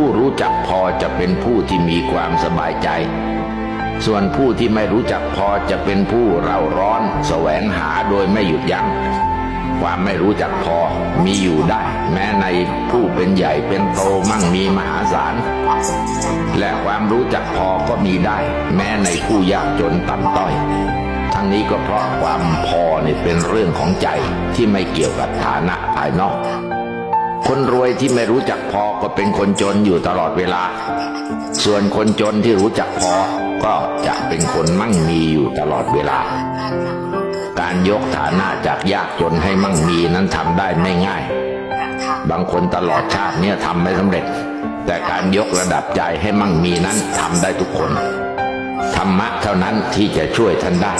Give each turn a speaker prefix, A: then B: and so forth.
A: ผู้รู้จักพอจะเป็นผู้ที่มีความสบายใจ ส่วนผู้ที่ไม่รู้จักพอจะเป็นผู้เร่าร้อนแสวงหาโดยไม่หยุดยัง้งความไม่รู้จักพอมีอยู่ได้ แม้ในผู้เป็นใหญ่เป็นโตมั่งมีมหาศาล และความรู้จักพอก็มีได้ แม้ในผู้ยากจนต่ำต้อย ทั้งนี้ก็เพราะความพอเนี่ยเป็นเรื่องของใจที่ไม่เกี่ยวกับฐานะภายนอก คนรวยที่ไม่รู้จักพอก็เป็นคนจนอยู่ตลอดเวลา ส่วนคนจนที่รู้จักพอก็จะเป็นคนมั่งมีอยู่ตลอดเวลา การยกฐานะจากยากจนให้มั่งมีนั้นทำได้ไม่ง่าย บางคนตลอดชาติเนี่ยทำไม่สำเร็จ แต่การยกระดับใจให้มั่งมีนั้นทำได้ทุกคน ธรรมะเท่านั้นที่จะช่วยท่านได้